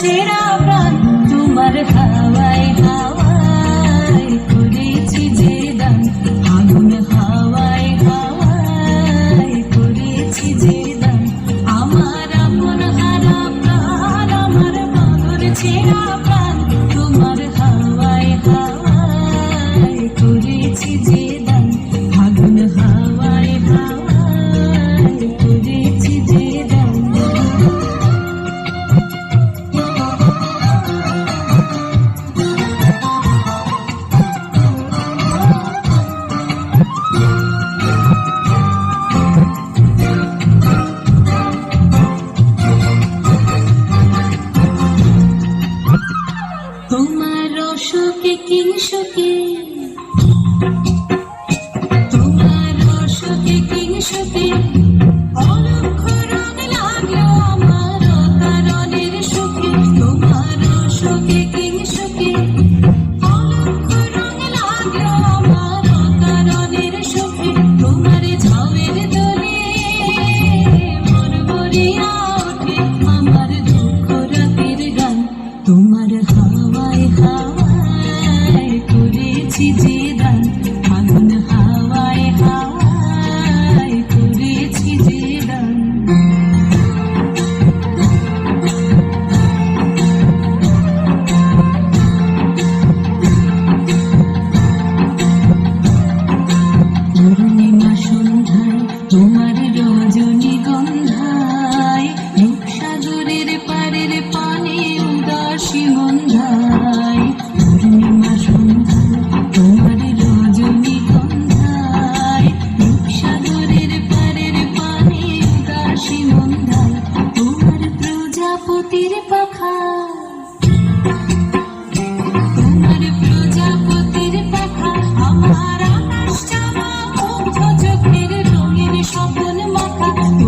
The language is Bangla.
ছেড়া প্রাণ তোমার হাত। শোকে কি শোকে? তোমার শোকে কি শোকে? তোমার রজনী গন্ধায় রূপসাগরের পারের পানে উদাসী গন্ধায়। পূর্ণিমা সন্ধ্যা তোমার রজনী গন্ধায় রূপসাগরের পারের পানে উদাসী গন্ধায়। তোমার প্রজাপতির পাখা Thank you.